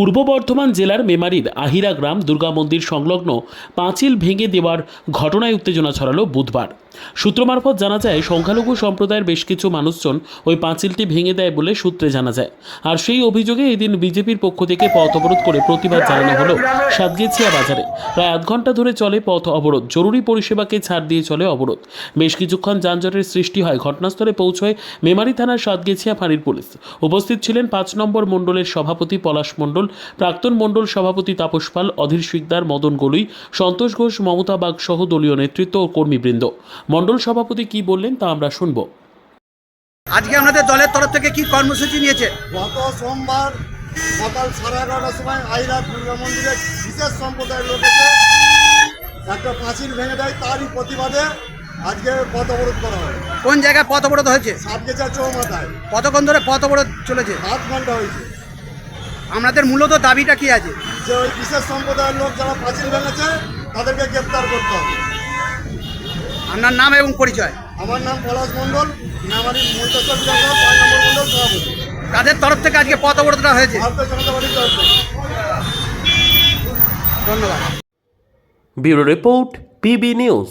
পূর্ব বর্ধমান জেলার মেমারির আহিরা গ্রাম দুর্গা মন্দির সংলগ্ন পাঁচিল ভেঙে দেওয়ার ঘটনায় উত্তেজনা ছড়ালো বুধবার। সূত্র মারফত জানা যায়, সংখ্যালঘু সম্প্রদায়ের বেশ কিছু মানুষজন ওই পাঁচিলটি ভেঙে দেয় বলে সূত্রে জানা যায়। আর সেই অভিযোগে এদিন বিজেপির পক্ষ থেকে পথ অবরোধ করে প্রতিবাদ জানানো হলো সাতগেছিয়া বাজারে। প্রায় আধ ঘণ্টা ধরে চলে পথ অবরোধ, জরুরি পরিষেবাকে ছাড় দিয়ে চলে অবরোধ। বেশ কিছুক্ষণ যানজটের সৃষ্টি হয়। ঘটনাস্থলে পৌঁছয় মেমারি থানার সাতগেছিয়া ফাঁড়ির পুলিশ। উপস্থিত ছিলেন পাঁচ নম্বর মণ্ডলের সভাপতি পলাশ মণ্ডল, প্রাক্তন মণ্ডল সভাপতি তাপস পাল, অধীর শিকদার, মদন গলুই, সন্তোষ ঘোষ, মমতা বাগ সহ দলীয় নেতৃত্ব ও কর্মীবৃন্দ। মণ্ডল সভাপতি কি বললেন তা আমরা শুনব। আজকে আমাদের দলের তরফ থেকে কি কর্মসূচি নিয়েছে? গত সোমবার সকাল সাড়ে এগারোটার সময় আইরা দুর্গা মন্দিরে বিশেষ সম্প্রদায়ের লোক একটা পাঁচিল ভেঙে দেয় তারই প্রতিবাদে আজকে পথ অবরোধ করা হয়। কোন জায়গায় পথ অবরোধ হয়েছে? সাতগেছা চৌমাথায়। কতক্ষণ ধরে পথ অবরোধ চলেছে? সাত ঘণ্টা হয়েছে। আপনাদের মূলত দাবিটা কি আছে? যে ওই বিশেষ সম্প্রদায়ের লোক যারা পাঁচিল ভেঙেছে তাদেরকে গ্রেপ্তার করতে হবে। আপনার নাম এবং পরিচয়? আমার নাম পলাশ মণ্ডল নামারি মন্তেশ্বর বিধানসভা পাঁচ নম্বর মণ্ডল সভাপতি। তাদের তরফ থেকে আজকে পথ অবরোধটা হয়েছে? ভারতীয় তরফ থেকে। ধন্যবাদ। Bureau report PB news.